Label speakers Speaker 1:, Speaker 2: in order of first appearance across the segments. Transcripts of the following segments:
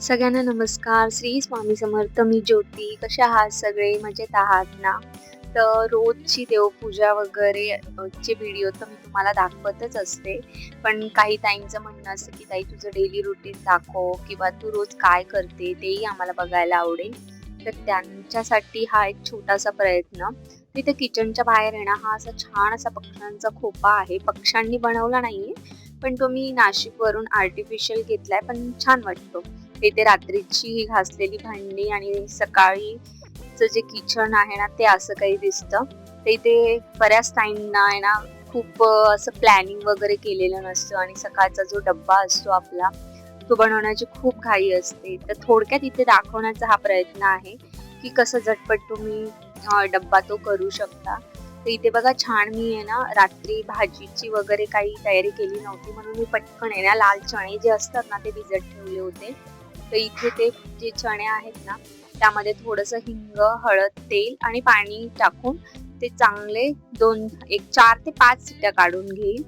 Speaker 1: सगळ्यांना नमस्कार. श्री स्वामी समर्थ मी ज्योती. कशा आहात सगळे? मजेत आहात ना? तर रोजची देवपूजा वगैरे चे व्हिडिओ तर मी तुम्हाला दाखवतच असते. पण काही ताईंचं म्हणणं असतं की ताई तुझं डेली रुटीन दाखव किंवा तू रोज काय करते तेही आम्हाला बघायला आवडेल. तर त्यांच्यासाठी हा एक छोटासा प्रयत्न. तिथे किचनच्या बाहेर येणं हा असा छान असा पक्ष्यांचा खोपा आहे. पक्ष्यांनी बनवला नाहीये पण तो मी नाशिकवरून आर्टिफिशियल घेतलाय पण छान वाटतो. इथे रात्रीची घासलेली भांडी आणि सकाळीचं जे किचन आहे ना ते असं काही दिसतं. तर इथे बऱ्याच टाईमना आहे ना खूप असं प्लॅनिंग वगैरे केलेलं नसतं आणि सकाळचा जो डब्बा असतो आपला तो बनवण्याची खूप घाई असते. तर थोडक्यात इथे दाखवण्याचा हा प्रयत्न आहे की कसं झटपट तुम्ही डब्बा तो करू शकता. तर इथे बघा छान मी आहे ना रात्री भाजीची वगैरे काही तयारी केली नव्हती म्हणून मी पटकन आहे ना लाल चणे जे असतात ना ते भिजत ठेवले होते. तर इथे ते जे चणे आहेत ना त्यामध्ये थोडंसं हिंग हळद तेल आणि पाणी टाकून ते चांगले दोन एक चार ते पाच सिट्ट्या काढून घेईल.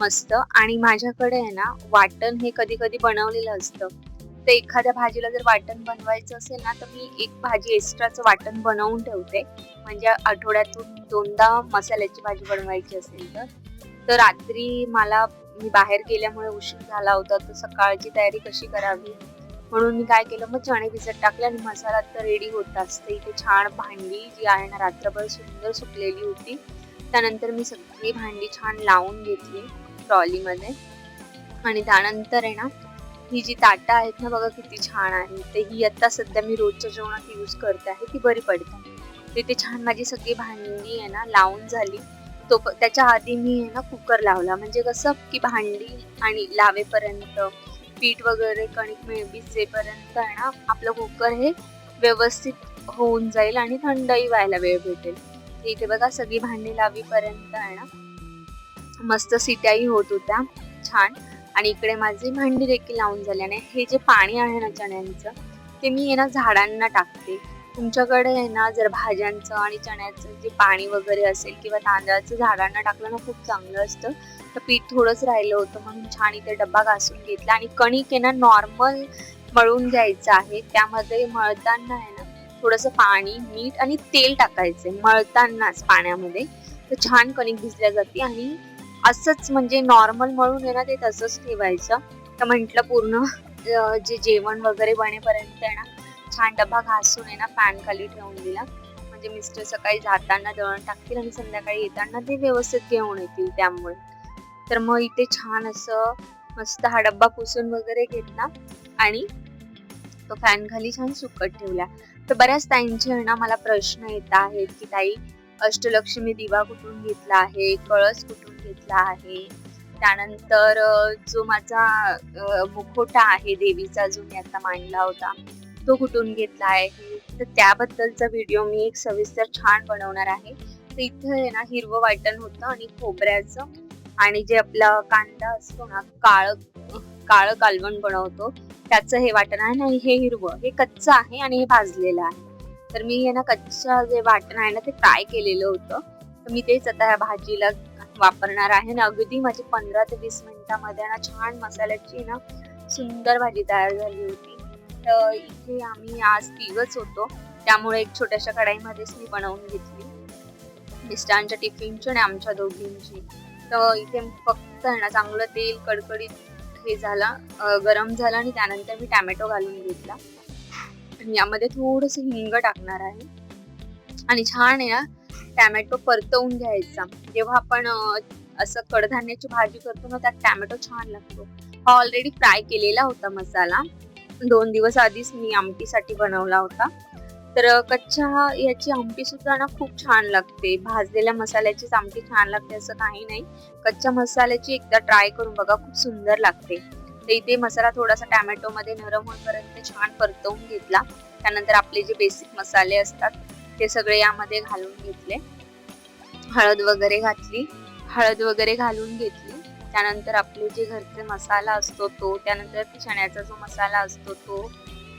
Speaker 1: मस्त. आणि माझ्याकडे आहे ना वाटण हे कधी कधी बनवलेलं असतं. तर एखाद्या भाजीला जर वाटण बनवायचं असेल ना तर मी एक भाजी एक्स्ट्राचं वाटण बनवून ठेवते. म्हणजे आठवड्यातून दोनदा मसाल्याची भाजी बनवायची असेल तर. तर रात्री मला मी बाहेर गेल्यामुळे उशीर झाला होता तर सकाळची तयारी कशी करावी? म्हणून मी काय केलं मग चणे भिजत टाकले आणि मसाला तर रेडी होताच तर इथे छान भांडी जी आहे ना रात्रभर सुंदर सुकलेली होती. त्यानंतर मी सगळी भांडी छान लावून घेतली ट्रॉलीमध्ये. आणि त्यानंतर आहे ना ही जी ताटं आहेत ना बघा किती छान आहे. तर ही आता सध्या मी रोजच्या जेवणात यूज करते आहे ती बरी पडते. तिथे छान माझी सगळी भांडी आहे ना लावून झाली. तो प- त्याच्या आधी मी आहे ना कुकर लावला. म्हणजे कसं की भांडी आणि लावेपर्यंत पीठ वगैरे कणिक मिळ आहे ना आपलं कुकर हे व्यवस्थित होऊन जाईल आणि थंडही व्हायला वेळ भेटेल. इथे बघा सगळी भांडी लावीपर्यंत आहे ना मस्त सिट्याही होत होत्या. छान. आणि इकडे माझी भांडी देखील लावून झाल्याने हे जे पाणी आहे ना चण्यांचं ते मी आहे ना झाडांना टाकते. तुमच्याकडे आहे ना जर भाज्यांचं आणि चण्याचं जे पाणी वगैरे असेल किंवा तांदळाचं झाडांना टाकलं ना खूप चांगलं असतं. तर पीठ थोडंच राहिलं होतं म्हणून छान इथे डब्बा घासून घेतला. आणि कणिक आहे ना नॉर्मल मळून घ्यायचं आहे. त्यामध्ये मळताना आहे ना थोडंसं पाणी मीठ आणि तेल टाकायचे मळतानाच पाण्यामध्ये. तर छान कणिक भिजल्या जाते. आणि असंच म्हणजे नॉर्मल मळून आहे ना ते तसंच ठेवायचं. तर म्हटलं पूर्ण जे जेवण वगैरे बनेपर्यंत आहे ना छान डबा घासून आहे ना पॅन खाली ठेवून दिला. म्हणजे मिस्टर सकाळी जाताना दळण टाकतील आणि संध्याकाळी येताना ते व्यवस्थित घेऊन येतील त्यामुळे. तर मग इथे छान असं मस्त हा डब्बा पुसून वगैरे घेतला आणि तो फॅन खाली छान सुकट ठेवला. तर बऱ्याच ताईंचे आहे ना मला प्रश्न येत आहेत की ताई अष्टलक्ष्मी दिवा कुठून घेतला आहे? कळस कुठून घेतला आहे? त्यानंतर जो माझा मुखोटा आहे देवीचा जो मी आता मांडला होता तो कुठून घेतला आहे? तर त्याबद्दलचा व्हिडिओ मी एक सविस्तर छान बनवणार आहे. तर इथं आहे ना हिरवं वाटण होतं आणि खोबऱ्याचं आणि जे आपला कांदा असतो ना काळ काळं कालवण बनवतो त्याचं हे वाटण आहे ना हे हिरवं हे कच्चं आहे आणि हे भाजलेलं आहे. तर मी हे ना कच्चं जे वाटण आहे ना ते फ्राय केलेलं होतं. तर मी तेच आता ह्या भाजीला वापरणार आहे आणि अगदी माझी पंधरा ते वीस मिनिटामध्ये ना छान मसाल्याची ना सुंदर भाजी तयार झाली होती. तर इथे आम्ही आज तिघच होतो. त्यामुळे एक छोट्याशा कढाईमध्येच मी बनवून घेतली. मिस्टरांच्या टिफिनची आणि आमच्या दोघींची. तर इथे फक्त आहे ना चांगलं तेल कडकडीत हे झाला गरम झालं आणि त्यानंतर मी टॅमॅटो घालून घेतला. आणि यामध्ये थोडस हिंग टाकणार आहे. आणि छान आहे ना टॅमॅटो परतवून घ्यायचा. जेव्हा आपण असं कडधान्याची भाजी करतो ना त्यात टॅमॅटो छान लागतो. हा ऑलरेडी फ्राय केलेला होता मसाला. दोन दिवस आधीच मी आमटीसाठी बनवला होता. तर कच्चा कच्च्या याची आमटी सुद्धा ना खूप छान लागते. भाजलेल्या मसाल्याचीच आमटी छान लागते असं काही नाही. कच्च्या मसाल्याची एकदा ट्राय करून बघा खूप सुंदर लागते. तर इथे मसाला थोडासा टॅमॅटोमध्ये नरम होईपर्यंत छान परतवून घेतला. त्यानंतर आपले जे बेसिक मसाले असतात ते सगळे यामध्ये घालून घेतले. हळद वगैरे घातली. हळद वगैरे घालून घेतली. त्यानंतर आपले जे घरचे मसाला असतो तो त्यानंतर चण्याचा जो मसाला असतो तो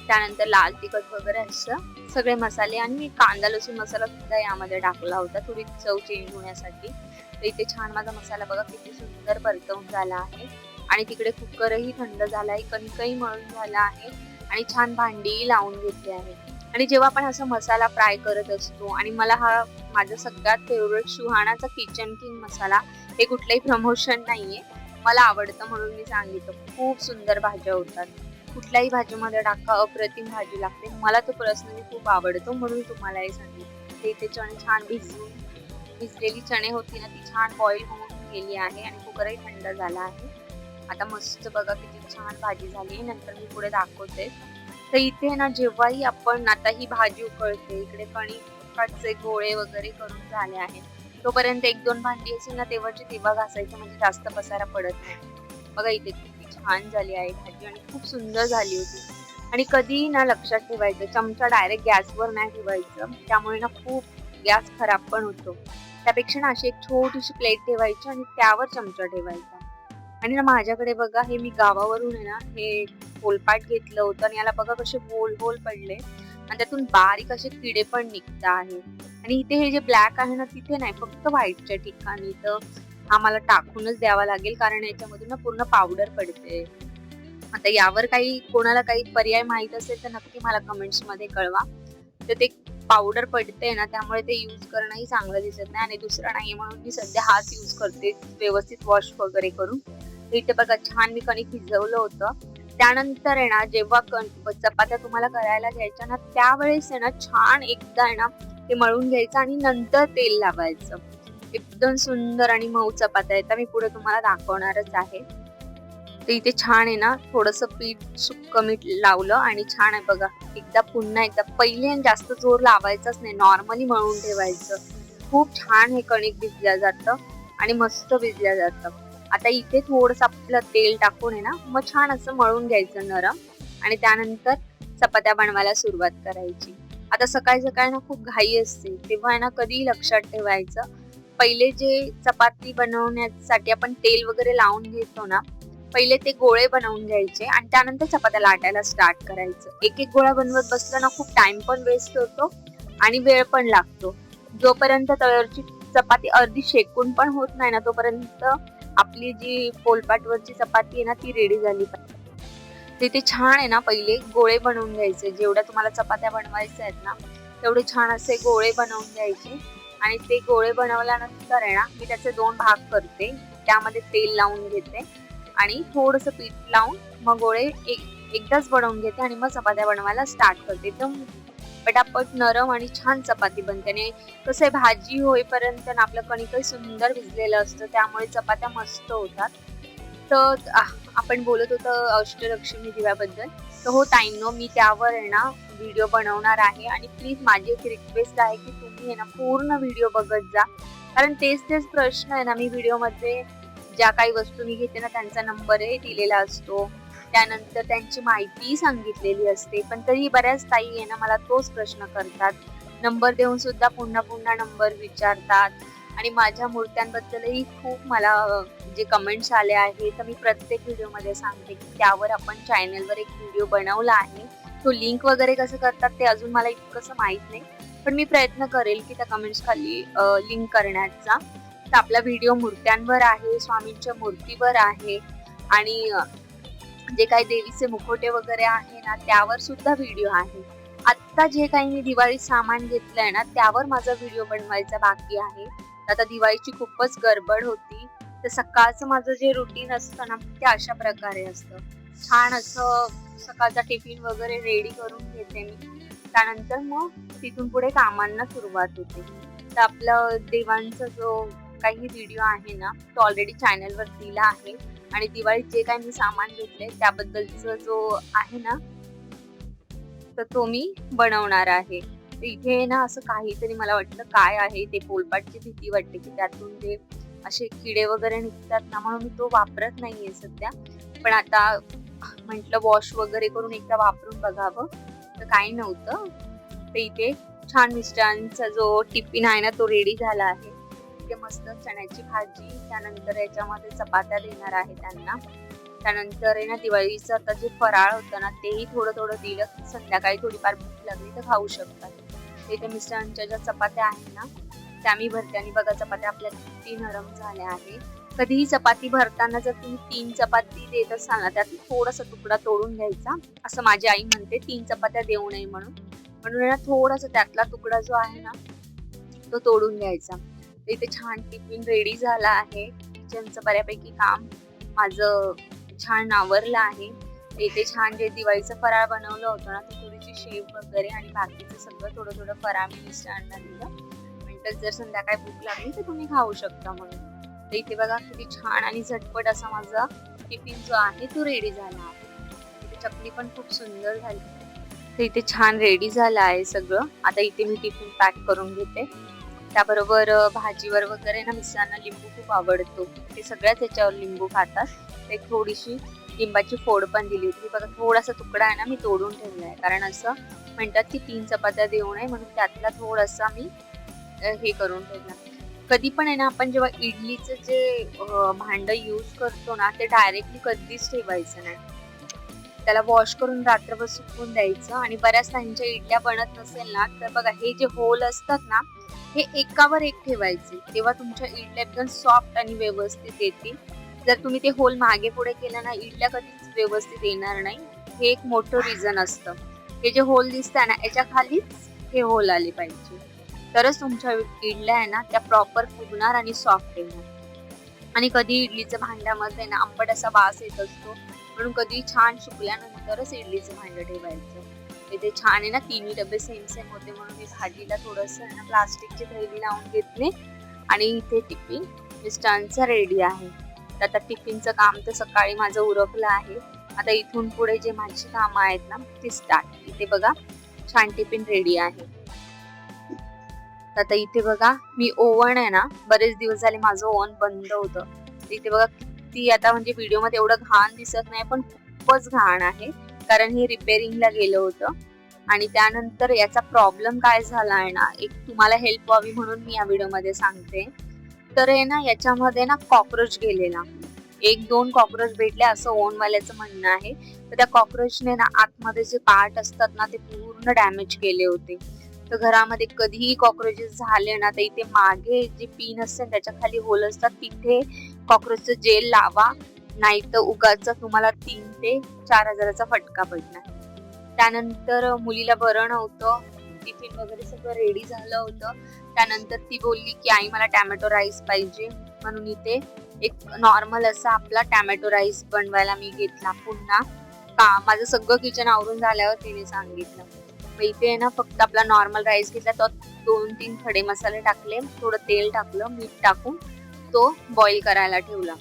Speaker 1: त्यानंतर लाल तिखट वगैरे असं सगळे मसाले आणि कांदा लसूण मसाला सुद्धा यामध्ये टाकला होता. थोडी चव चेंज होण्यासाठी. तर इथे छान माझा मसाला बघा किती सुंदर परतवून झाला आहे. आणि तिकडे कुकरही थंड झाला आहे कणकही मळून झाला आहे. आणि छान भांडीही लावून घेतली आहे. आणि जेव्हा आपण असा मसाला फ्राय करत असतो आणि मला हा माझा सगळ्यात फेवरेट सुहाणाचा किचन किंग मसाला हे कुठलंही प्रमोशन नाहीये. मला आवडतं म्हणून मी सांगितलं. खूप सुंदर भाज्या होतात. कुठल्याही भाजीमध्ये टाका अप्रतिम भाजी लागते. मला तो पर्सनली खूप आवडतो म्हणून तुम्हाला हे सांगितलं ते इथे चणे छान भिजून भिजलेली चणे होती ना ती छान बॉईल होऊन गेली आहे आणि कुकरही थंड झाला आहे. आता मस्त बघा किती छान भाजी झाली नंतर मी पुढे दाखवते. तर इथे ना जेव्हाही आपण आता ही भाजी उकळते इकडे कणिकाचे गोळे वगैरे करून झाले आहेत. तोपर्यंत एक दोन भांडी असेल ना तेव्हाची तेव्हा घासायचं म्हणजे जास्त पसारा पडत नाही. बघा इथे. छान झाली आहे भाजी आणि खूप सुंदर झाली होती. आणि कधीही ना लक्षात ठेवायचं चमचा डायरेक्ट गॅसवर नाही ठेवायचं. त्यामुळे ना खूप गॅस खराब पण होतो. त्यापेक्षा ना अशी एक छोटीशी प्लेट ठेवायची आणि त्यावर चमचा ठेवायचा. आणि ना माझ्याकडे बघा हे मी गावावरून आहे ना हे पोलपाट घेतलं होतं आणि याला बघा कसे गोल गोल पडले. आणि त्यातून बारीक असे किडे पण निघत आहे आणि इथे हे जे ब्लॅक आहे ना तिथे नाही फक्त व्हाईटच्या ठिकाणी. तर हा मला टाकूनच द्यावा लागेल कारण याच्यामधून ना पूर्ण पावडर पडते. आता यावर काही कोणाला काही पर्याय माहीत असेल तर नक्की मला कमेंट्समध्ये कळवा. तर ते पावडर पडते ना त्यामुळे ते यूज करणंही चांगलं दिसत नाही आणि दुसरं नाही म्हणून मी सध्या हाच यूज करते व्यवस्थित वॉश वगैरे करून. इथे बघा छान मी कणिक भिजवलं होतं. त्यानंतर आहे ना जेव्हा कण चपात्या तुम्हाला करायला घ्यायच्या ना त्यावेळेस आहे ना छान एकदा आहे ना ते मळून घ्यायचं आणि नंतर तेल लावायचं. एकदम सुंदर आणि मऊ चपात्या आहेत. मी पुढे तुम्हाला दाखवणारच आहे. तर इथे छान आहे ना थोडस पीठ सुक्क मीठ लावलं आणि छान आहे बघा. एकदा पुन्हा एकदा पहिले जास्त जोर लावायचाच नाही नॉर्मली मळून ठेवायचं. खूप छान हे कणिक भिजल्या जातं आणि मस्त भिजल्या जातं. आता इथे थोडस आपलं तेल टाकून आहे ना मग छान असं मळून घ्यायचं नरम आणि त्यानंतर चपात्या बनवायला सुरुवात करायची. आता सकाळी सकाळी ना खूप घाई असते तेव्हा ना कधी लक्षात ठेवायचं. पहिले जे चपाती बनवण्यासाठी आपण तेल वगैरे लावून घेतो ना पहिले ते गोळे बनवून घ्यायचे आणि त्यानंतर चपात्या लाटायला स्टार्ट करायचं. एक एक गोळा बनवत बसलं ना खूप टाइम पण वेस्ट होतो आणि वेळ पण लागतो. जोपर्यंत तळ्यावरची चपाती अर्धी शेकून पण होत नाही ना तोपर्यंत आपली जी पोलपाटवरची चपाती आहे ना ती रेडी झाली पाहिजे. तिथे छान आहे ना पहिले गोळे बनवून घ्यायचे. जेवढ्या तुम्हाला चपात्या बनवायच्या आहेत ना तेवढे छान असे गोळे बनवून घ्यायचे. आणि ते गोळे बनवल्यानंतर आहे ना मी त्याचे दोन भाग करते. त्यामध्ये तेल लावून घेते आणि थोडस पीठ लावून मग गोळे एक एकदाच बनवून घेते आणि मग चपात्या बनवायला स्टार्ट करते. एकदम पटापट नरम आणि छान चपाती बनते. आणि कसं आहे भाजी होईपर्यंत ना आपलं कणिकही सुंदर भिजलेलं असतं त्यामुळे चपात्या मस्त होतात. तर आपण बोलत होतो अष्टलक्ष्मी दिव्याबद्दल. तर हो नो मी त्यावर आहे ना व्हिडिओ बनवणार आहे आणि प्लीज माझी एक रिक्वेस्ट आहे की तुम्ही आहे ना पूर्ण व्हिडिओ बघत जा. कारण तेच तेच प्रश्न आहे ना मी व्हिडिओमध्ये ज्या काही वस्तू मी घेते ना त्यांचा नंबरही दिलेला असतो. त्यानंतर त्यांची माहिती सांगितलेली असते. पण तरी बऱ्याच ताई आहे ना मला तोच प्रश्न करतात. नंबर देऊन सुद्धा पुन्हा पुन्हा नंबर विचारतात. आणि माझ्या मूर्त्यांबद्दलही खूप मला जे कमेंट्स आले आहे तर मी प्रत्येक व्हिडिओमध्ये सांगते की त्यावर आपण चॅनलवर एक व्हिडिओ बनवला आहे. तो लिंक वगैरे कसं करतात ते अजून मला इतकंसं माहीत नाही. पण मी प्रयत्न करेल की त्या कमेंट्स खाली लिंक करण्याचा. तर आपला व्हिडिओ मूर्त्यांवर आहे स्वामींच्या मूर्तीवर आहे आणि जे काही देवीचे मुखोटे वगैरे आहे ना त्यावर सुद्धा व्हिडिओ आहे. आत्ता जे काही मी दिवाळी सामान घेतलंय ना त्यावर माझा व्हिडिओ बनवायचा बाकी आहे. आता दिवाळीची खूपच गडबड होती. तर सकाळचं माझं जे रुटीन असतं ना ते अशा प्रकारे असतं. छान असं सकाळचा टिफिन वगैरे रेडी करून घेते मी. त्यानंतर मग तिथून पुढे कामांना सुरुवात होते. तर आपलं देवांचा जो काही व्हिडिओ आहे ना तो ऑलरेडी चॅनलवर दिला आहे. आणि दिवाळीत जे काही मी सामान घेतले त्याबद्दलचा जो आहे ना तर तो मी बनवणार आहे. म्हणजे इथे ना असं काहीतरी मला वाटलं काय आहे ते पोलपाटची भीती वाटते की त्यातून ते असे किडे वगैरे निघतात ना म्हणून मी तो वापरत नाहीये सध्या. पण आता म्हंटल वॉश वगैरे करून एकदा वापरून बघावं. तर काही नव्हतं. तर इथे छान मिस्टरांचा जो टिफिन आहे ना तो रेडी झाला आहे. इथे मस्त चण्याची भाजी त्यानंतर याच्यामध्ये चपात्या देणार आहे त्यांना. त्यानंतर आहे ना दिवाळीचं आता जे फराळ होतं ना तेही थोडं थोडं दिलं. संध्याकाळी थोडीफार भूक लागली तर खाऊ शकतात. इथे मिस्टरांच्या ज्या चपात्या आहेत ना त्या मी भरते. आणि बघा चपात्या आपल्या किती नरम झाल्या आहेत. कधीही चपाती भरताना जर तुम्ही तीन चपाती देत असाल ना त्यात थोडासा तुकडा तोडून घ्यायचा. असं माझी आई म्हणते तीन चपात्या देऊ नये म्हणून. म्हणून ना थोडासा त्यातला तुकडा जो आहे ना तो तोडून घ्यायचा. इथे छान टिफिन रेडी झाला आहे. किचनचं बऱ्यापैकी काम माझं छान आवरलं आहे. इथे छान जे दिवाळीचं फराळ बनवलं होतं ना ते थोडीशी शेव वगैरे आणि बाकीचं सगळं थोडं थोडं फराळ मी मिस्टरांना दिलं म्हणतात जर संध्याकाळी भूक लागली तर तुम्ही खाऊ शकता म्हणून. तर इथे बघा किती छान आणि झटपट असा माझा टिफिन जो आहे तो रेडी झाला आहे. इथे चटणी पण खूप सुंदर झाली. तर इथे छान रेडी झालं आहे सगळं. आता इथे मी टिफिन पॅक करून घेते. त्याबरोबर भाजीवर वगैरे ना मिस्टरांना लिंबू खूप आवडतो. ते सगळ्याच याच्यावर लिंबू खातात. ते थोडीशी लिंबाची फोड पण दिली होती. बघा थोडासा तुकडा आहे ना मी तोडून ठेवलाय कारण असं म्हणतात की तीन चपात्या देऊ नये म्हणून त्यातला थोडासा मी हे करून ठेवला. कधी पण आहे ना आपण जेव्हा इडलीचं जे भांडं यूज करतो ना ते डायरेक्टली कधीच ठेवायचं नाही. त्याला वॉश करून रात्रभर सुकवून द्यायचं आणि बऱ्याच त्यांच्या इडल्या बनत नसेल ना तर बघा हे जे होल असतात ना हे एकावर एक ठेवायचे. तेव्हा तुमच्या इडल्या एकदम सॉफ्ट आणि व्यवस्थित येतील. जर तुम्ही ते होल मागे पुढे केलं ना इडल्या कधीच व्यवस्थित येणार नाही. हे एक मोठं रिझन असतं. हे जे होल दिसतंय ना याच्या खालीच हे होल आले पाहिजे. तरच तुमच्या इडल्या आहे ना त्या प्रॉपर फुगणार आणि सॉफ्ट येणार. आणि कधी इडलीच्या भांड्यामध्ये ना आंबट असा वास येत असतो. म्हणून कधी छान सुकल्यानंतरच इडलीचं भांडं ठेवायचं. इथे छान आहे ना तिन्ही डबे सेम सेम होते. म्हणून मी भाजीला थोडस ना प्लास्टिकची थैली लावून घेतली. आणि इथे टिपिंग मिस्टांचा रेडी आहे. तर आता टिफिनचं काम तर सकाळी माझं उरकलं आहे. आता इथून पुढे जे माझी कामं आहेत ना ती स्टार्ट इथे बघा छान टिफिन रेडी आहे. तर आता इथे बघा मी ओव्हन आहे ना बरेच दिवस झाले माझं ओव्हन बंद होतं. इथे बघा ती आता म्हणजे व्हिडिओमध्ये एवढं घाण दिसत नाही पण खूपच घाण आहे. कारण हे रिपेअरिंगला गेलं होतं. आणि त्यानंतर याचा प्रॉब्लेम काय झाला आहे ना एक तुम्हाला हेल्प व्हावी म्हणून मी या व्हिडिओमध्ये सांगते. तर आहे ना याच्यामध्ये ना कॉक्रोच गेलेला. एक दोन कॉक्रोच भेटले असं ओनवाल्याचं म्हणणं आहे. तर त्या कॉक्रोचने ना आतमध्ये जे पार्ट असतात ना ते पूर्ण डॅमेज केले होते. तर घरामध्ये कधीही कॉक्रोचेस झाले ना तर इथे मागे जे पिन असते ना, त्याच्याखाली होल असतात तिथे कॉक्रोचचं जेल लावा नाही तर उगाच तुम्हाला तीन ते चार हजाराचा फटका पडणार. त्यानंतर मुलीला बरं नव्हतं. टिफिन वगैरे सगळं रेडी झालं होतं. त्यानंतर ती बोलली की आई मला टॅमॅटो राईस पाहिजे. म्हणून इथे एक नॉर्मल असा आपला टॅमॅटो राईस बनवायला मी घेतला पुन्हा. का माझं सगळं किचन आवरून झाल्यावर तिने सांगितलं. मग इथे आहे ना फक्त आपला नॉर्मल राईस घेतला. तो दोन तीन खडे मसाले टाकले. थोडं तेल टाकलं मीठ टाकून तो बॉईल करायला ठेवला.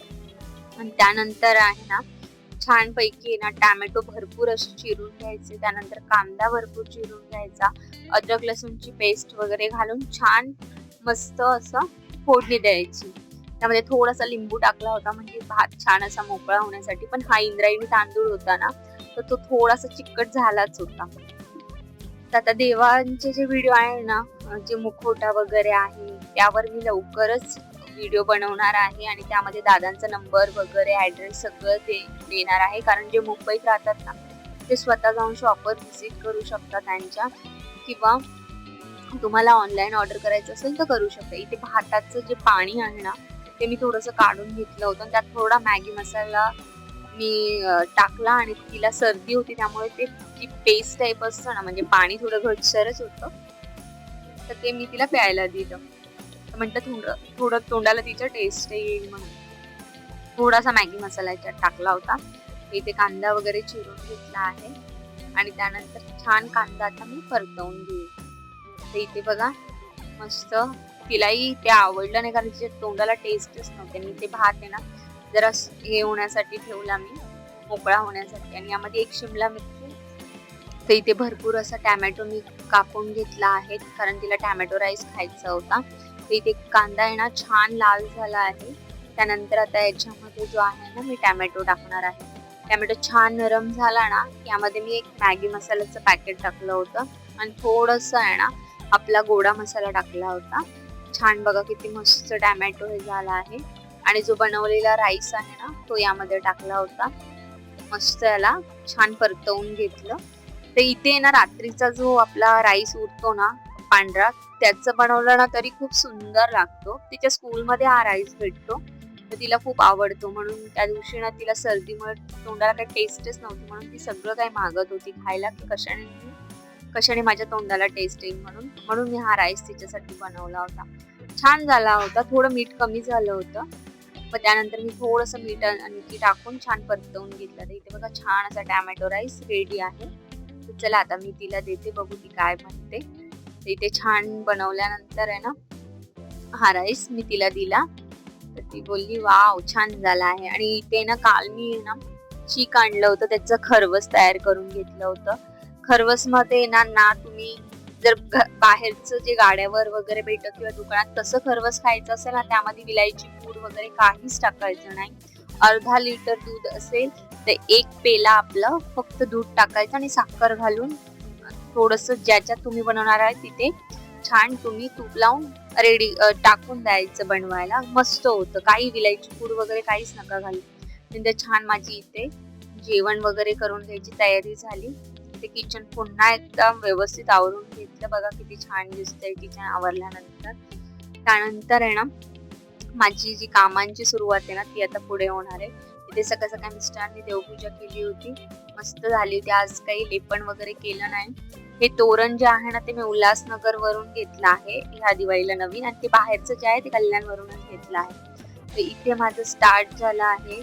Speaker 1: आणि त्यानंतर आहे ना छान पैकी ना टॅमॅटो भरपूर असे चिरून घ्यायचे त्यानंतर कांदा भरपूर चिरून घ्यायचा अद्रक लसूणची पेस्ट वगैरे घालून छान मस्त असं फोडणी द्यायची. त्यामध्ये थोडासा लिंबू टाकला होता म्हणजे भात छान असा मोकळा होण्यासाठी पण हा इंद्रायणी तांदूळ होता ना तर तो थोडासा चिकट झालाच होता. तर आता देवांचे जे व्हिडिओ आहे ना जे मुखवटा वगैरे आहे त्यावर मी लवकरच व्हिडिओ बनवणार आहे आणि त्यामध्ये दादांचा नंबर वगैरे ऍड्रेस सगळं ते देणार आहे. कारण जे मुंबईत राहतात ना ते स्वतः जाऊन शॉपवर व्हिजिट करू शकतात त्यांच्या. किंवा तुम्हाला ऑनलाईन ऑर्डर करायचं असेल तर करू शकता. इथे भाताचं जे पाणी आहे ना ते मी थोडंसं काढून घेतलं होतं. आणि त्यात थोडा मॅगी मसाला मी टाकला आणि तिला सर्दी होती. त्यामुळे ते जी पेस्ट टाईप असतं ना म्हणजे पाणी थोडं घटसरच होतं. तर ते मी तिला प्यायला दिलं. म्हटलं थोडं थोडं तोंडाला तिच्या टेस्ट येईल म्हणून. थोडासा मॅगी मसाला याच्यात टाकला होता. इथे कांदा वगैरे चिरून घेतला आहे. आणि त्यानंतर छान कांदा आता मी परतवून घेईल तर इथे बघा मस्त तिलाही ते आवडलं नाही कारण तिच्या तोंडाला टेस्टच नव्हते. मी ते भात आहे ना जरा हे होण्यासाठी ठेवला मी मोकळा होण्यासाठी. आणि यामध्ये एक शिमला मिरची. तर इथे भरपूर असा टॅमॅटो मी कापून घेतला आहे कारण तिला टॅमॅटो राईस खायचा होता. आता इथे कांदा आहे ना छान लाल झाला आहे. त्यानंतर आता याच्यामध्ये जो आहे ना मी टॅमॅटो टाकणार आहे. टॅमॅटो छान नरम झाला ना यामध्ये मी एक मॅगी मसाल्याचं पॅकेट टाकलं होतं. आणि थोडंसं आहे ना आपला गोडा मसाला टाकला होता. छान बघा किती मस्त टॅमॅटो हे झाला आहे. आणि जो बनवलेला राईस आहे ना तो यामध्ये टाकला होता. मस्त याला छान परतवून घेतलं. तर इथे ना रात्रीचा जो आपला राईस उरतो ना पांढरा. त्याचं बनवलं ना तरी खूप सुंदर लागतो. तिच्या स्कूलमध्ये हा राईस भेटतो. तर तिला खूप आवडतो म्हणून त्या दिवशी ना तिला सर्दीमुळे तोंडाला काही टेस्टच नव्हती म्हणून ती सगळं काही मागत होती खायला की कशाने कशाने माझ्या तोंडाला टेस्ट येईल म्हणून. म्हणून मी हा राईस तिच्यासाठी बनवला होता. छान झाला होता. थोडं मीठ कमी झालं होतं. मग त्यानंतर मी थोडंसं मीठ आणि ती टाकून छान परतवून घेतलं. तर इथे बघा छान असा टॅमॅटो राईस रेडी आहे. चला आता मी तिला देते. बघू ती काय म्हणते इथे छान बनवल्यानंतर आहे ना हा राईस मी तिला दिला. तर ती बोलली वाव छान झाला आहे. आणि इथे ना काल मी ना चीक आणलं होतं त्याचं खरवस तयार करून घेतलं होतं. खरवसमध्ये ना ना तुम्ही जर घ- बाहेरचं जे गाड्यावर वगैरे भेटत किंवा दुकानात तसं खरवस खायचं असेल ना त्यामध्ये विलायची पूड वगैरे काहीच टाकायचं नाही. अर्धा लिटर दूध असेल तर एक पेला आपलं फक्त दूध टाकायचं आणि साखर घालून थोडस ज्याच्यात तुम्ही बनवणार आहे तिथे छान तुम्ही तूप लावून रेडी टाकून द्यायचं बनवायला. मस्त होतं. काही विलायची पूड वगैरे काहीच नका घालू. म्हणजे छान माझी इथे जेवण वगैरे करून घ्यायची तयारी झाली. ते किचन पुन्हा एकदा व्यवस्थित आवरून घेतलं. बघा किती छान दिसतंय किचन आवरल्यानंतर. त्यानंतर आहे ना माझी जी कामांची सुरुवात आहे ना ती आता पुढे होणार आहे. इथे सकाळ सकाळ मिस्टरांनी देवपूजा केली होती. मस्त झाली होती. आज काही लेपण वगैरे केलं नाही. हे तोरण जे आहे ना ते मी उल्हासनगर वरून घेतलं आहे. ह्या दिवाळीला नवीन आणि ते बाहेरचं जे आहे ते कल्याण वरूनच घेतलं आहे. तर इथे माझं स्टार्ट झालं आहे.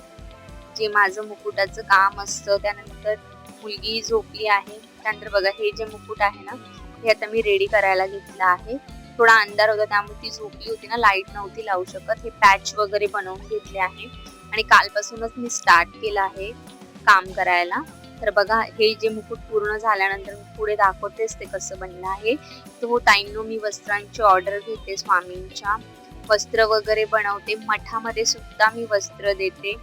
Speaker 1: जे माझं मुकुटाचं काम असतं त्यानंतर मुलगी झोपली आहे. त्यानंतर बघा हे जे मुकुट आहे ना हे आता मी रेडी करायला घेतलं आहे. थोडा अंधार होता त्यामुळे ती झोपली होती ना लाइट नव्हती लावू शकत. हे पॅच वगैरे बनवून घेतले आहे. आणि कालपासूनच मी स्टार्ट केलं आहे काम करायला. तर बघा हे जे मुकुट पूर्ण झाल्यानंतर मी पुढे दाखवतेच ते कसं बनलं आहे. तो हो, ताईंनो मी वस्त्रांची ऑर्डर घेते स्वामींच्या. वस्त्र वगैरे बनवते. मठामध्ये सुद्धा मी वस्त्र देते.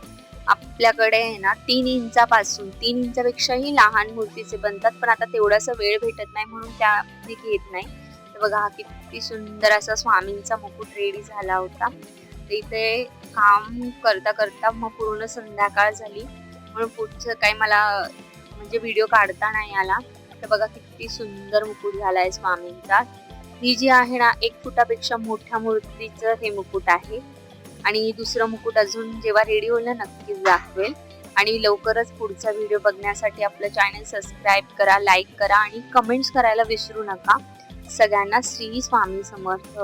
Speaker 1: आपल्याकडे आहे ना तीन इंचापासून तीन इंचापेक्षाही लहान मूर्तीचे बनतात पण आता तेवढासा वेळ भेटत नाही म्हणून त्या मी घेत नाही. तर बघा हा किती सुंदर असा स्वामींचा मुकुट रेडी झाला होता. इथे काम करता करता मग पूर्ण संध्याकाळ झाली. म्हणून पुढचं काही मला म्हणजे व्हिडिओ काढता नाही आला तर बघा किती सुंदर मुकुट झालाय स्वामींचा. ही जी आहे ना एक फुटापेक्षा मोठ्या मूर्तीचं हे मुकुट आहे. आणि दुसरं मुकुट अजून जेव्हा रेडी होईल ना नक्कीच दाखवेल. आणि लवकरच पुढचा व्हिडिओ बघण्यासाठी आपलं चॅनल सबस्क्राईब करा लाईक करा आणि कमेंट्स करायला विसरू नका. सगळ्यांना श्री स्वामी समर्थ.